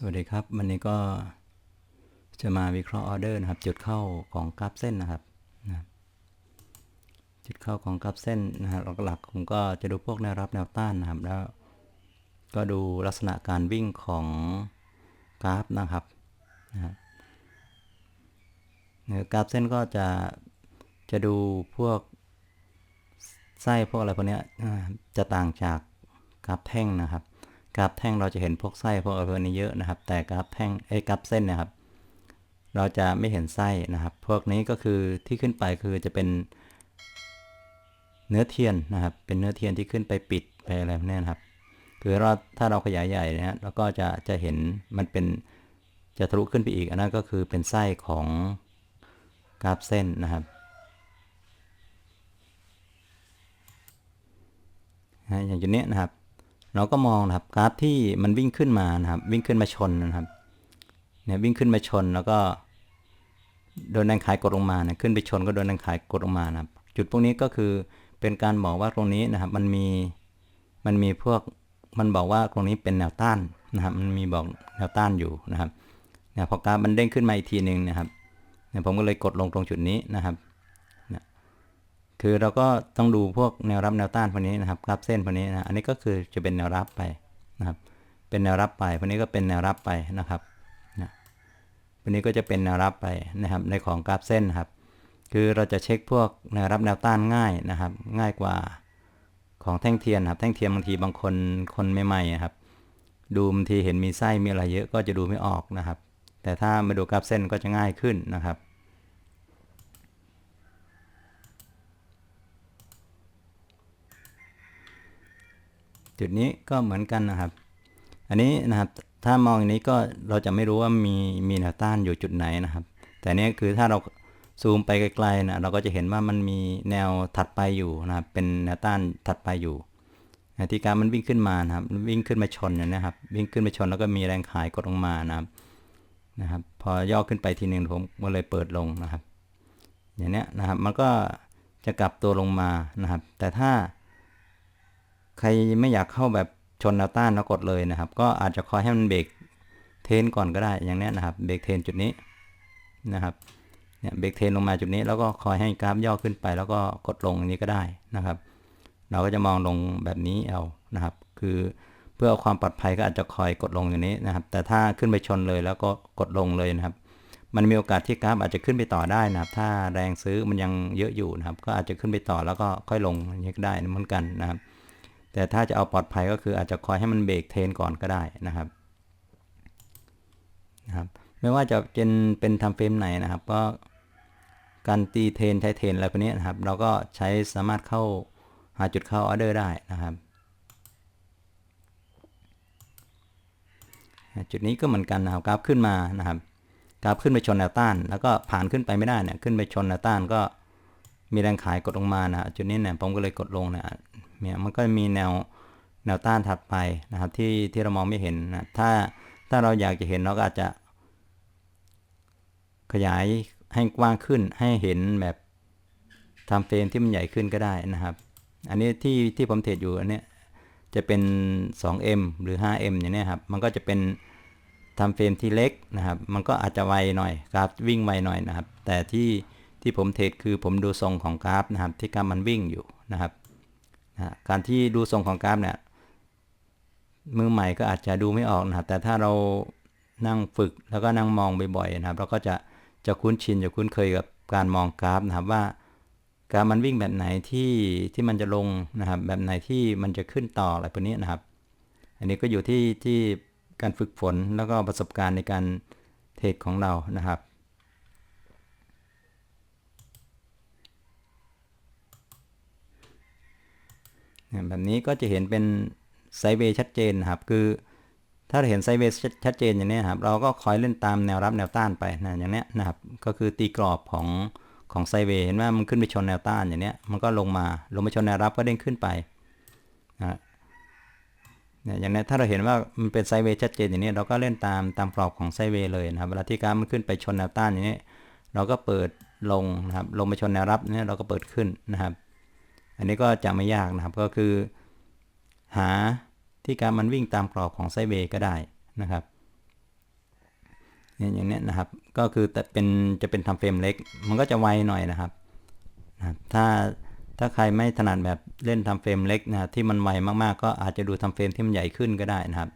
สวัสดีครับ วันนี้ก็จะมาวิเคราะห์ออเดอร์นะครับ จุดเข้าของกราฟเส้นนะครับนะจุดเข้าของกราฟเส้นนะครับหลักๆผมก็จะดูพวกแนวรับแนวต้านนะครับแล้ว ก็ดูลักษณะการวิ่งของกราฟนะครับนะกราฟเส้นก็จะจะดูพวกไส้พวกอะไรพวกเนี้ยจะต่างจากกราฟแท่งนะครับ กราฟแท่งเราจะเห็นพวกไส้พวกอะไรพวกนี้เยอะนะครับ แต่กราฟแท่งเอ้กราฟเส้นนะครับ เราจะไม่เห็นไส้นะครับ พวกนี้ก็คือที่ขึ้นไปคือจะเป็นเนื้อเทียนนะครับ เป็นเนื้อเทียนที่ขึ้นไปปิดไปอะไรพวกนี้นะครับ คือเราถ้าเราขยายใหญ่นะฮะเราก็จะจะเห็นมันเป็นจะทะลุขึ้นไปอีก อันนั้นก็คือเป็นไส้ของกราฟเส้นนะครับอย่างจุดนี้นะครับ เราก็มองนะครับกราฟที่มันวิ่งขึ้นมานะครับ วิ่งขึ้นมาชนนะครับเนี่ยวิ่งขึ้นมาชนแล้วก็โดนแรงขายกดลงมานะขึ้นไปชนก็โดนแรงขายกดลงมานะครับ จุดพวกนี้ก็คือเป็นการบอกว่าตรงนี้นะครับ มันมีมันมีพวกมันบอกว่าตรงนี้เป็นแนวต้านนะครับ มันมีบอกแนวต้านอยู่นะครับเนี่ยพอกราฟมันเด้งขึ้นมาอีกทีหนึ่งนะครับเนี่ยผมก็เลยกดลงตรงจุดนี้นะครับ คือเราก็ต้องดูพวกแนวรับแนวต้านพวกนี้นะครับกราฟเส้นพวกนี้นะอันนี้ก็คือจะเป็นแนวรับไปนะครับ เป็นแนวรับไปพวกนี้ก็เป็นแนวรับไปนะครับนะพวกนี้ก็จะเป็นแนวรับไปนะครับ ในของกราฟเส้นครับ คือเราจะเช็คพวกแนวรับแนวต้านง่ายนะครับ ง่ายกว่าของแท่งเทียนครับแท่งเทียนบางทีบางคนคนใหม่ๆครับ ดูบางทีเห็นมีไส้มีอะไรเยอะก็จะดูไม่ออกนะครับ แต่ถ้ามาดูกราฟเส้นก็จะง่ายขึ้นนะครับ จุดนี้ก็เหมือนกันนะครับ อันนี้นะครับถ้ามองอย่างนี้ก็เราจะไม่รู้ว่ามีมีแนวต้านอยู่จุดไหนนะครับ แต่เนี้คือถ้าเราซูมไปไกลๆนะเราก็จะเห็นว่ามันมีแนวถัดไปอยู่นะครับ เป็นแนวต้านถัดไปอยู่ที่การมันวิ่งขึ้นมานะครับ วิ่งขึ้นมาชนอย่างนี้ครับ วิ่งขึ้นมาชนแล้วก็มีแรงขายกดลงมานะครับนะครับ พอย่อขึ้นไปทีหนึ่งผมก็เลยเปิดลงนะครับ อย่างนี้นะครับมันก็จะกลับตัวลงมานะครับ แต่ถ้า ใครไม่อยากเข้าแบบชนแนวต้านแล้วกดเลยนะครับ ก็อาจจะคอยให้มันเบรกเทนก่อนก็ได้อย่างนี้นะครับเบรกเทนจุดนี้นะครับเนี่ยเบรกเทนลงมาจุดนี้ แล้วก็คอยให้กราฟย่อขึ้นไป แล้วก็กดลงอย่างนี้ก็ได้นะครับ เราก็จะมองลงแบบนี้เอานะครับ คือเพื่อความปลอดภัยก็อาจจะคอยกดลงอย่างนี้นะครับ แต่ถ้าขึ้นไปชนเลยแล้วก็กดลงเลยนะครับ มันมีโอกาสที่กราฟอาจจะขึ้นไปต่อได้นะครับ ถ้าแรงซื้อมันยังเยอะอยู่นะครับ ก็อาจจะขึ้นไปต่อแล้วก็ค่อยลงอย่างนี้ก็ได้เหมือนกันนะครับ แต่ถ้าจะเอาปลอดภัยก็คืออาจจะคอยให้มันเบรกเทนก่อนก็ได้นะครับนะครับไม่ว่าจะเป็นเป็นทำเฟรมไหนนะครับ ก็การตีเทนใช้เทนอะไรพวกนี้นะครับ เราก็ใช้สามารถเข้าหาจุดเข้าออเดอร์ได้นะครับ จุดนี้ก็เหมือนกันนะครับกราฟขึ้นมานะครับกราฟขึ้นไปชนแนวต้าน แล้วก็ผ่านขึ้นไปไม่ได้เนี่ยขึ้นไปชนแนวต้านก็มีแรงขายกดลงมานะจุดนี้เนี่ยผมก็เลยกดลงนะ เนี่ยมันก็มีแนวแนวต้านถัดไปนะครับที่ที่เรามองไม่เห็นนะถ้าถ้าเราอยากจะเห็นเราก็อาจจะ ขยายให้กว้างขึ้นให้เห็นแบบทำเฟรมที่มันใหญ่ขึ้นก็ได้นะครับ อันนี้ที่ที่ผมเทรดอยู่อันนี้จะเป็น 2M หรือ 5M อย่างนี้ครับ มันก็จะเป็นทำเฟรมที่เล็กนะครับ มันก็อาจจะไวหน่อยกราฟวิ่งไวหน่อยนะครับ แต่ที่ที่ผมเทรดคือผมดูทรงของกราฟนะครับ ที่กราฟมันวิ่งอยู่นะครับ การที่ดูทรงของกราฟเนี่ยมือใหม่ก็อาจจะดูไม่ออกนะครับ แต่ถ้าเรานั่งฝึกแล้วก็นั่งมองบ่อยๆนะครับ เราก็จะจะคุ้นชินจะคุ้นเคยกับการมองกราฟนะครับว่ากราฟมันวิ่งแบบไหนที่ที่มันจะลงนะครับ แบบไหนที่มันจะขึ้นต่ออะไรพวกนี้นะครับ อันนี้ก็อยู่ที่ที่การฝึกฝนแล้วก็ประสบการณ์ในการเทรดของเรานะครับ แบบนี้ก็จะเห็นเป็นไซเวย์ชัดเจนครับ คือ ถ้าเราเห็นไซเวย์ชัดเจนอย่างนี้ครับเราก็คอยเล่นตามแนวรับแนวต้านไปนะอย่างนี้นะครับก็คือตีกรอบของของไซเวย์เห็นว่ามันขึ้นไปชนแนวต้านอย่างนี้มันก็ลงมาลงไปชนแนวรับก็เด้งขึ้นไปนะอย่างนี้ถ้าเราเห็นว่ามันเป็นไซเวย์ชัดเจนอย่างนี้เราก็เล่นตามตามกรอบของไซเวย์เลยนะครับเวลาที่กราฟมันขึ้นไปชนแนวต้านอย่างนี้ เราก็เปิดลงนะครับลงไปชนแนวรับเนี่ยเราก็เปิดขึ้นนะครับ อันนี้ก็จะไม่ยากนะครับก็คือ หาที่การมันวิ่งตามกรอบของไซเวย์ก็ได้นะครับเนี่ยอย่างเนี้ยนะครับก็คือแต่เป็นจะเป็นทำเฟรมเล็ก มันก็จะไวหน่อยนะครับนะถ้าถ้าใครไม่ถนัดแบบเล่นทำเฟรมเล็กนะที่มันไวมากๆ ก็อาจจะดูทำเฟรมที่มันใหญ่ขึ้นก็ได้นะครับ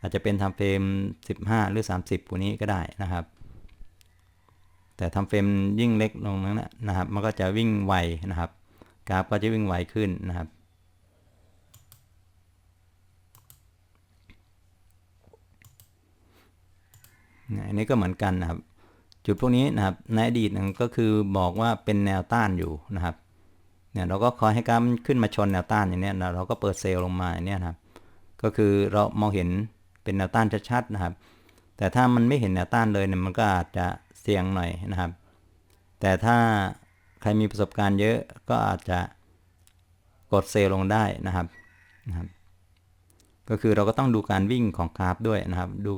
อาจจะเป็นทำเฟรม 15 หรือ 30พวนี้ก็ได้นะครับ แต่ทำเฟรมยิ่งเล็กลงนั้นนะครับ มันก็จะวิ่งไวนะครับ กราฟก็จะวิ่งไวขึ้นนะครับ อันนี้ก็เหมือนกันนะครับ จุดพวกนี้นะครับในอดีตก็คือบอกว่าเป็นแนวต้านอยู่นะครับ เนี่ยเราก็คอยให้กราฟขึ้นมาชนแนวต้านอย่างนี้ยเราก็เปิดเซลล์ลงมาอย่างนี้นะครับ ก็คือเรามองเห็นเป็นแนวต้านชัดๆนะครับ แต่ถ้ามันไม่เห็นแนวต้านเลยเนี่ยมันก็อาจจะเสี่ยงหน่อยนะครับ แต่ถ้า ใครมีประสบการณ์เยอะก็อาจจะกดเซลลงได้นะครับนะครับก็คือเราก็ต้องดูการวิ่งของกราฟด้วยนะครับ ดู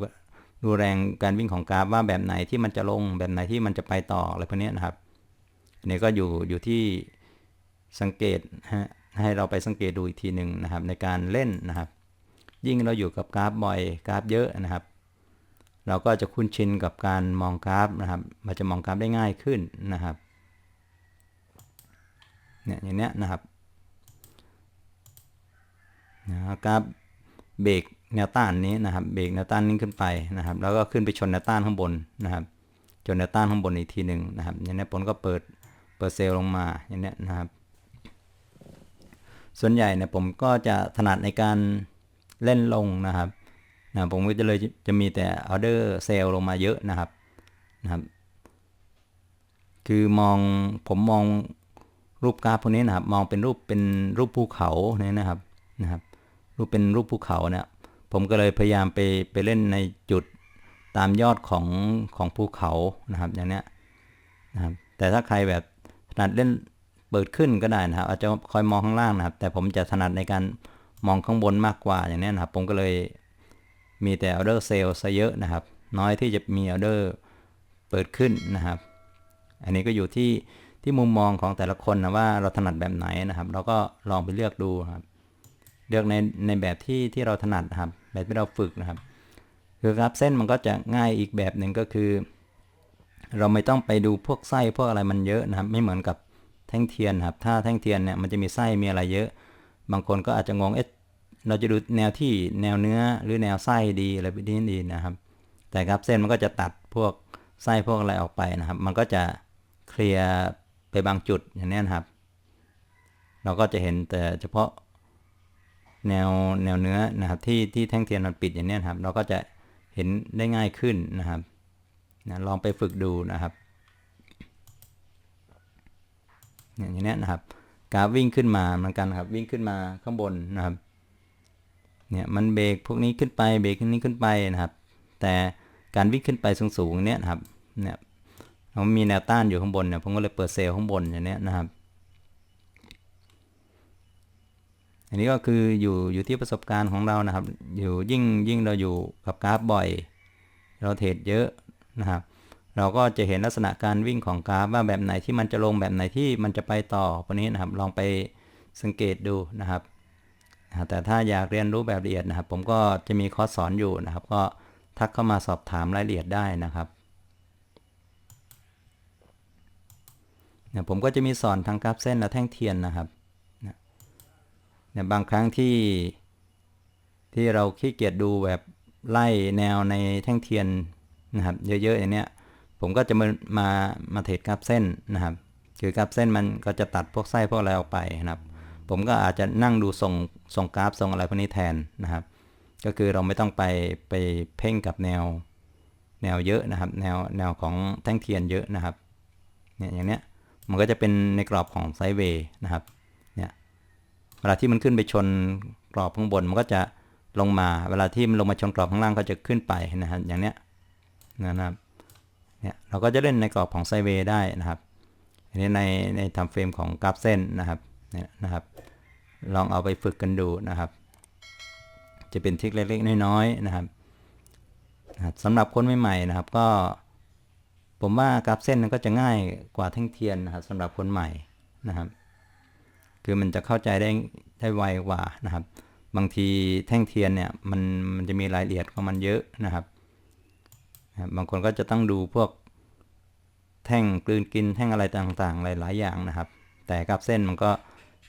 ดูแรงการวิ่งของกราฟว่าแบบไหนที่มันจะลงแบบไหนที่มันจะไปต่ออะไรพวกนี้นะครับอันนี้ก็อยู่อยู่ที่สังเกตฮะให้เราไปสังเกตดูอีกทีหนึ่งนะครับ ในการเล่นนะครับ ยิ่งเราอยู่กับกราฟบ่อยกราฟเยอะนะครับ เราก็จะคุ้นชินกับการมองกราฟนะครับ มันจะมองกราฟได้ง่ายขึ้นนะครับ เนี่ยอย่างเนี้ยนะครับนะกราฟเบรกแนวต้านนี้นะครับเบรกแนวต้านนี้ขึ้นไปนะครับ แล้วก็ขึ้นไปชนแนวต้านข้างบนนะครับจนแนวต้านข้างบนอีกทีหนึ่งนะครับอย่างนี้ผลก็เปิดเปิดเซลลงมาอย่างนี้นะครับ ส่วนใหญ่เนี่ยผมก็จะถนัดในการเล่นลงนะครับนะผมก็จะเลยจะมีแต่ออเดอร์เซลลงมาเยอะนะครับนะครับ คือมองผมมอง รูปกราฟพวกนี้นะครับ มองเป็นรูปเป็นรูปภูเขาเนี่ยนะครับนะครับ รูปเป็นรูปภูเขาเนี่ยผมก็เลยพยายามไปไปเล่นในจุดตามยอดของของภูเขานะครับอย่างเนี้ยนะครับ แต่ถ้าใครแบบถนัดเล่นเปิดขึ้นก็ได้นะครับ อาจจะคอยมองข้างล่างนะครับ แต่ผมจะถนัดในการมองข้างบนมากกว่าอย่างนี้นะครับ ผมก็เลยมีแต่ออเดอร์เซลล์ซะเยอะนะครับ น้อยที่จะมีออเดอร์เปิดขึ้นนะครับ อันนี้ก็อยู่ที่ ที่มุมมองของแต่ละคนนะว่าเราถนัดแบบไหนนะครับ เราก็ลองไปเลือกดูครับ เลือกในในแบบที่ที่เราถนัดนะครับ แบบที่เราฝึกนะครับ คือครับเส้นมันก็จะง่ายอีกแบบหนึ่งก็คือ เราไม่ต้องไปดูพวกไส้พวกอะไรมันเยอะนะครับ ไม่เหมือนกับแท่งเทียนครับ ถ้าแท่งเทียนเนี่ยมันจะมีไส้มีอะไรเยอะ บางคนก็อาจจะงงเอ๊ะเราจะดูแนวที่แนวเนื้อหรือแนวไส้ดีอะไรแบบนี้ดีนะครับ แต่ครับเส้นมันก็จะตัดพวกไส้พวกอะไรออกไปนะครับ มันก็จะเคลียร์ ไปบางจุดอย่างนี้นครับ เราก็จะเห็นแต่เฉพาะแนวแนวเนื้อนะครับที่ที่แท่งเทียนมันปิดอย่างนี้ครับ เราก็จะเห็นได้ง่ายขึ้นนะครับนะลองไปฝึกดูนะครับอย่างนี้นะครับกราฟวิ่งขึ้นมาเหมือนกันครับ วิ่งขึ้นมาข้างบนนะครับเนี่ยมันเบรกพวกนี้ขึ้นไปเบรกนี้ขึ้นไปนะครับ แต่การวิ่งขึ้นไปสูงๆเนี่ยครับเนี่ย เรามีแนวต้านอยู่ข้างบนเนี่ยผมก็เลยเปิดเซลล์ข้างบนอย่างนี้นะครับ อันนี้ก็คืออยู่อยู่ที่ประสบการณ์ของเรานะครับ อยู่ยิ่งยิ่งเราอยู่กับกราฟบ่อย เราเทรดเยอะนะครับ เราก็จะเห็นลักษณะการวิ่งของกราฟว่าแบบไหนที่มันจะลงแบบไหนที่มันจะไปต่อพวกนี้นะครับ ลองไปสังเกตดูนะครับแต่ถ้าอยากเรียนรู้แบบละเอียดนะครับ ผมก็จะมีคอร์สสอนอยู่นะครับ ก็ทักเข้ามาสอบถามรายละเอียดได้นะครับ นี่ยผมก็จะมีสอนทั้งกราฟเส้นและแท่งเทียนนะครับนี่ยบางครั้งที่ที่เราขี้เกียจดูแบบไล่แนวในแท่งเทียนนะครับ เยอะๆอย่างเนี้ยผมก็จะมามามาเทรดกราฟเส้นนะครับ คือกราฟเส้นมันก็จะตัดพวกไส้พวกอะไรออกไปนะครับ ผมก็อาจจะนั่งดูส่งส่งกราฟส่งอะไรพวกนี้แทนนะครับ ก็คือเราไม่ต้องไปไปเพ่งกับแนวแนวเยอะนะครับ แนวแนวของแท่งเทียนเยอะนะครับเนี่ยอย่างเนี้ย มันก็จะเป็นในกรอบของไซด์เวย์นะครับเนี่ยเวลาที่มันขึ้นไปชนกรอบข้างบน มันก็จะลงมาเวลาที่มันลงมาชนกรอบข้างล่างก็จะขึ้นไปนะครับอย่างเนี้ยนะครับเนี่ยเราก็จะเล่นในกรอบของไซด์เวย์ได้นะครับอันนี้ในในทำเฟรมของกราฟเส้นนะครับเนี่ยนะครับ ลองเอาไปฝึกกันดูนะครับ จะเป็นทริคเล็กๆน้อยๆนะครับสำหรับคนใหม่ๆนะครับก็ ผมว่ากราฟเส้นก็จะง่ายกว่าแท่งเทียนนะครับสำหรับคนใหม่นะครับ คือมันจะเข้าใจได้ได้ไวกว่านะครับ บางทีแท่งเทียนเนี่ยมันมันจะมีรายละเอียดของมันเยอะนะครับนะครับ บางคนก็จะต้องดูพวกแท่งกลืนกินแท่งอะไรต่างๆ หลาย ๆ อย่างนะครับ แต่กราฟเส้นมันก็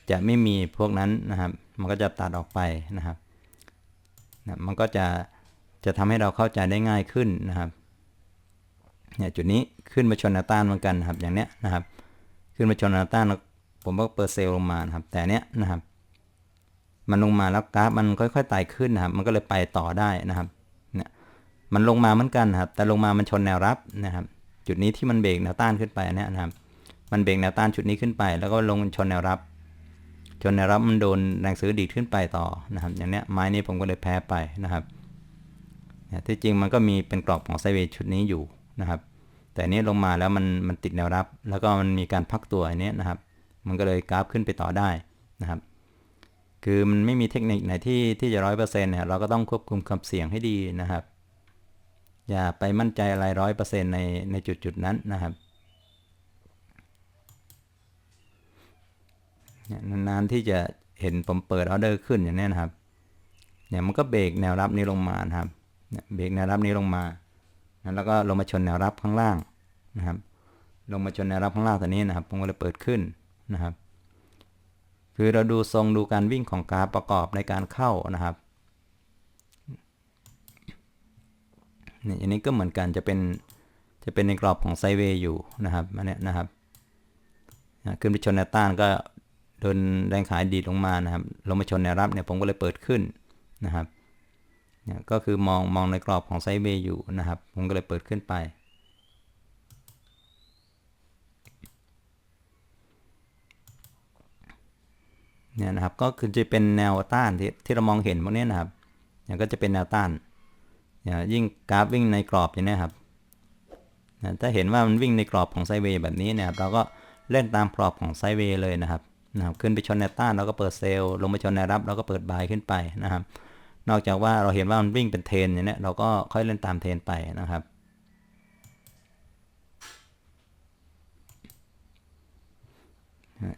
จะไม่มีพวกนั้นนะครับ มันก็จะตัดออกไปนะครับนะมันก็จะจะทำให้เราเข้าใจได้ง่ายขึ้นนะครับ เนี่ยจุดนี้ขึ้นมาชนแนวต้านเหมือนกันนะครับอย่างเนี้ยนะครับ ขึ้นมาชนแนวต้านแล้วผมก็เปิดเซลลงมานะครับ แต่เนี้ยนะครับ มันลงมาแล้วกราฟมันค่อยๆไต่ขึ้นนะครับ มันก็เลยไปต่อได้นะครับเนี่ยมันลงมาเหมือนกันนะครับ แต่ลงมามันชนแนวรับนะครับ จุดนี้ที่มันเบรกแนวต้านขึ้นไปอันเนี้ยนะครับ มันเบรกแนวต้านจุดนี้ขึ้นไป แล้วก็ลงชนแนวรับ ชนแนวรับมันโดนแรงซื้อดีดขึ้นไปต่อนะครับ อย่างเนี้ยไม้นี้ผมก็เลยแพ้ไปนะครับเนี่ยที่จริงมันก็มีเป็นกรอบของไซเวชุดนี้อยู่ นะครับ แต่นี้ลงมาแล้วมันมันติดแนวรับ แล้วก็มันมีการพักตัวอันนี้นะครับ มันก็เลยกราฟขึ้นไปต่อได้นะครับ คือมันไม่มีเทคนิคไหนที่ที่จะร้อยเปอร์เซ็นต์เนี่ยเราก็ต้องควบคุมความเสี่ยงให้ดีนะครับ อย่าไปมั่นใจอะไรร้อยเปอร์เซ็นต์ในในจุดจุดนั้นนะครับนานๆที่จะเห็นผมเปิดออเดอร์ขึ้นอย่างนี้นะครับเนี่ยมันก็เบรกแนวรับนี้ลงมานะครับเบรกแนวรับนี้ลงมา แล้วก็ลงมาชนแนวรับข้างล่างนะครับ ลงมาชนแนวรับข้างล่างตัวนี้นะครับผมก็เลยเปิดขึ้นนะครับ คือเราดูทรงดูการวิ่งของกราฟประกอบในการเข้านะครับนี่อันนี้ก็เหมือนกันจะเป็นจะเป็นในกรอบของไซเวย์อยู่นะครับอันเนี้ยนะครับนะขึ้นไปชนแนวต้านก็โดนแรงขายดีดลงมานะครับลงมาชนแนวรับเนี่ยผมก็เลยเปิดขึ้นนะครับ เนี่ยก็คือมองมองในกรอบของไซด์เวย์อยู่นะครับ ผมก็เลยเปิดขึ้นไป เนี่ยนะครับ ก็คือจะเป็นแนวต้านที่ที่เรามองเห็นพวกนี้นะครับเนี่ยก็จะเป็นแนวต้านเนี่ยยิ่งกราฟวิ่งในกรอบอย่างนี้ครับนะถ้าเห็นว่ามันวิ่งในกรอบของไซเวย์แบบนี้เนี่ยครับเราก็เล่นตามกรอบของไซเวย์เลยนะครับนะครับ ขึ้นไปชนแนวต้านเราก็เปิดเซลล์ลงไปชนแนวรับเราก็เปิดบายขึ้นไปนะครับ นอกจากว่าเราเห็นว่ามันวิ่งเป็นเทรนอย่างนี้เราก็ค่อยเล่นตามเทรนไปนะครับ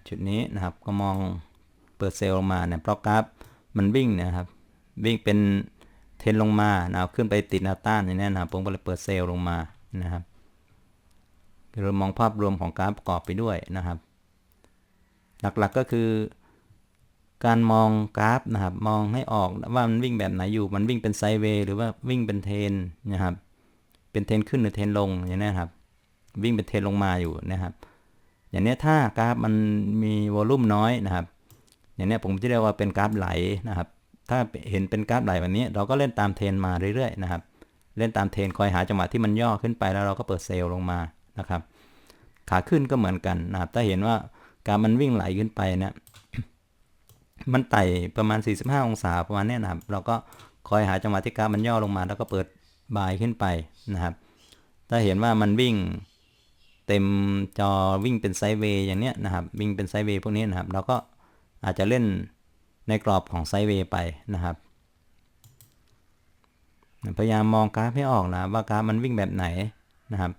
จุดนี้นะครับก็มองเปิดเซลล์ลงมาเนี่ยเพราะกราฟมันวิ่งนะครับ วิ่งเป็นเทรนลงมานะครับขึ้นไปติดแนวต้านอย่างนี้นะครับผมก็เลยเปิดเซลล์ลงมานะครับเรามองภาพรวมของกราฟประกอบไปด้วยนะครับ หลักๆก็คือ การมองกราฟนะครับ มองให้ออกว่ามันวิ่งแบบไหนอยู่ มันวิ่งเป็นไซด์เวย์หรือว่าวิ่งเป็นเทรนนะครับ เป็นเทรนขึ้นหรือเทรนลงอย่างนี้นครับ วิ่งเป็นเทรนลงมาอยู่นะครับ อย่างนี้ถ้ากราฟมันมีวอลลุ่มน้อยนะครับ อย่างนี้ผมจะเรียกว่าเป็นกราฟไหลนะครับ ถ้าเห็นเป็นกราฟไหลแบบนี้ เราก็เล่นตามเทรนมาเรื่อยๆนะครับ เล่นตามเทรนคอยหาจังหวะที่มันย่อขึ้นไปแล้วเราก็เปิดเซลล์ลงมานะครับ ขาขึ้นก็เหมือนกันนะครับ ถ้าเห็นว่ากราฟมันวิ่งไหลขึ้นไปเนะ มันไต่ประมาณ 45 องศาประมาณนี้นะครับ เราก็คอยหาจังหวะที่กราฟมันย่อลงมา แล้วก็เปิดบายขึ้นไปนะครับ ถ้าเห็นว่ามันวิ่งเต็มจอวิ่งเป็นไซด์เวย์อย่างเนี้ยนะครับ วิ่งเป็นไซด์เวย์พวกนี้นะครับ เราก็อาจจะเล่นในกรอบของไซด์เวย์ไปนะครับ พยายามมองกราฟให้ออกนะว่ากราฟมันวิ่งแบบไหนนะครับ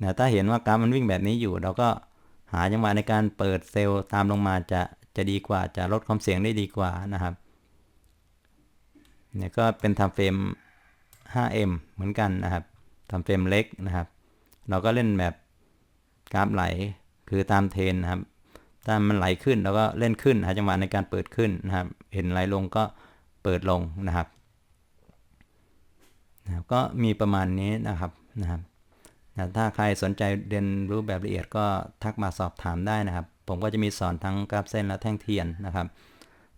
นะถ้าเห็นว่ากราฟมันวิ่งแบบนี้อยู่ เราก็หาจังหวะในการเปิดเซลล์ตามลงมาจะ จะดีกว่าจะลดความเสี่ยงได้ดีกว่านะครับเนี่ยก็เป็นทำเฟรม 5M เหมือนกันนะครับทำเฟรมเล็กนะครับ เราก็เล่นแบบกราฟไหลคือตามเทรนนะครับ ถ้ามันไหลขึ้นเราก็เล่นขึ้นหาจังหวะในการเปิดขึ้นนะครับ เห็นไหลลงก็เปิดลงนะครับนะครับก็มีประมาณนี้นะครับนะครับนะถ้าใครสนใจเรียนรู้แบบละเอียดก็ทักมาสอบถามได้นะครับ ผมก็จะมีสอนทั้งกราฟเส้นและแท่งเทียนนะครับ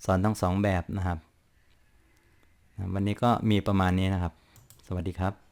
สอนทั้งสองแบบนะครับ วันนี้ก็มีประมาณนี้นะครับ สวัสดีครับ